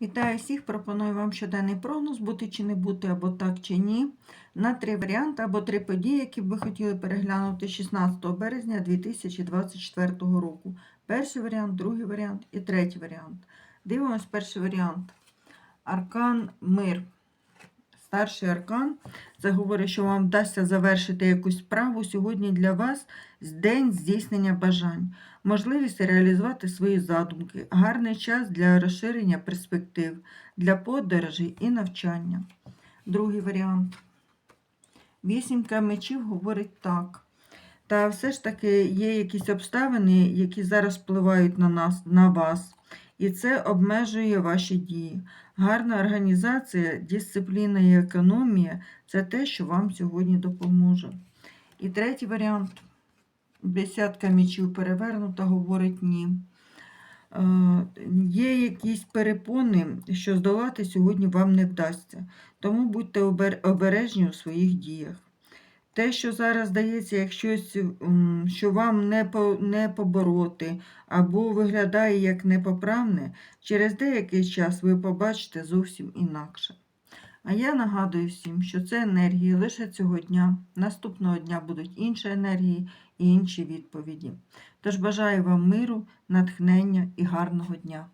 Вітаю всіх! Пропоную вам щоденний прогноз, бути чи не бути, або так чи ні, на три варіанти або три події, які б ви хотіли переглянути 16 березня 2024 року. Перший варіант, другий варіант і третій варіант. Дивимось перший варіант. Аркан Мир. Старший аркан. Це говорить, що вам вдасться завершити якусь справу. Сьогодні для вас день здійснення бажань, можливість реалізувати свої задумки, гарний час для розширення перспектив, для подорожей і навчання. Другий варіант. Вісімка мечів говорить так. Та все ж таки є якісь обставини, які зараз впливають на нас, на вас, і це обмежує ваші дії. Гарна організація, дисципліна і економія це те, що вам сьогодні допоможе. І третій варіант. Десятка мічів перевернута, говорить ні. Е, Є якісь перепони, що здолати сьогодні вам не вдасться. Тому будьте обережні у своїх діях. Те, що зараз здається, як щось, що вам не, по, не побороти, або виглядає як непоправне, через деякий час ви побачите зовсім інакше. А я нагадую всім, що це енергії лише цього дня. Наступного дня будуть інші енергії і інші відповіді. Тож бажаю вам миру, натхнення і гарного дня.